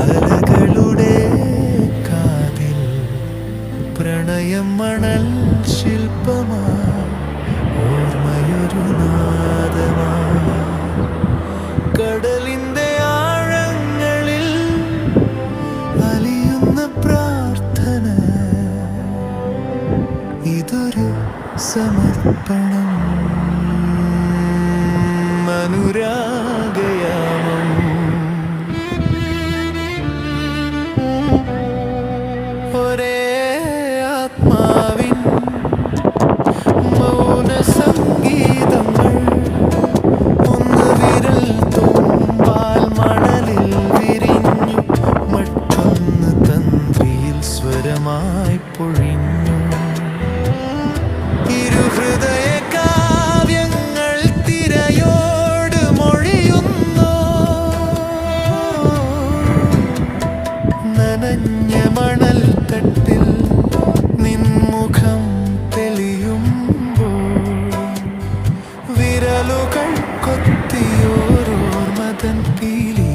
അലകളുടെ കാതിൽ പ്രണയം മണൽ ശില്പമാ ഓർമ്മയൊരു നാദമാ കടലിന്റെ ആഴങ്ങളിൽ അലിയുന്ന പ്രാർത്ഥന. ഇതൊരു സമർപ്പണം. അനുരാഗയാമം. ഒരേ ആത്മാ കടലുകൾ കൊത്തിയോരോർമതൻ പീലി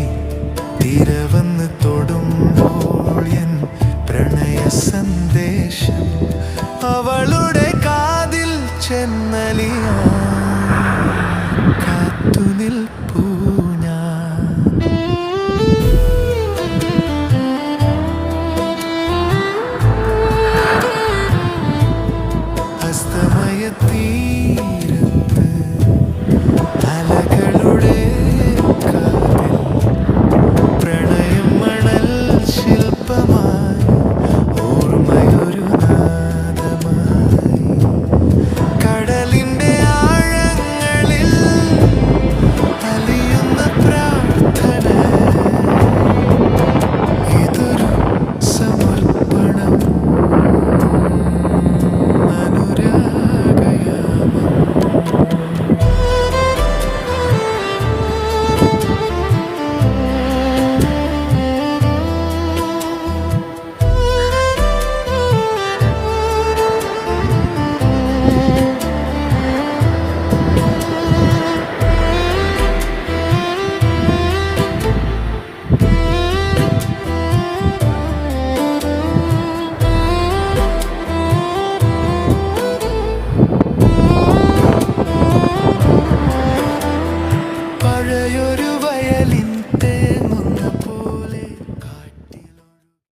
silent death.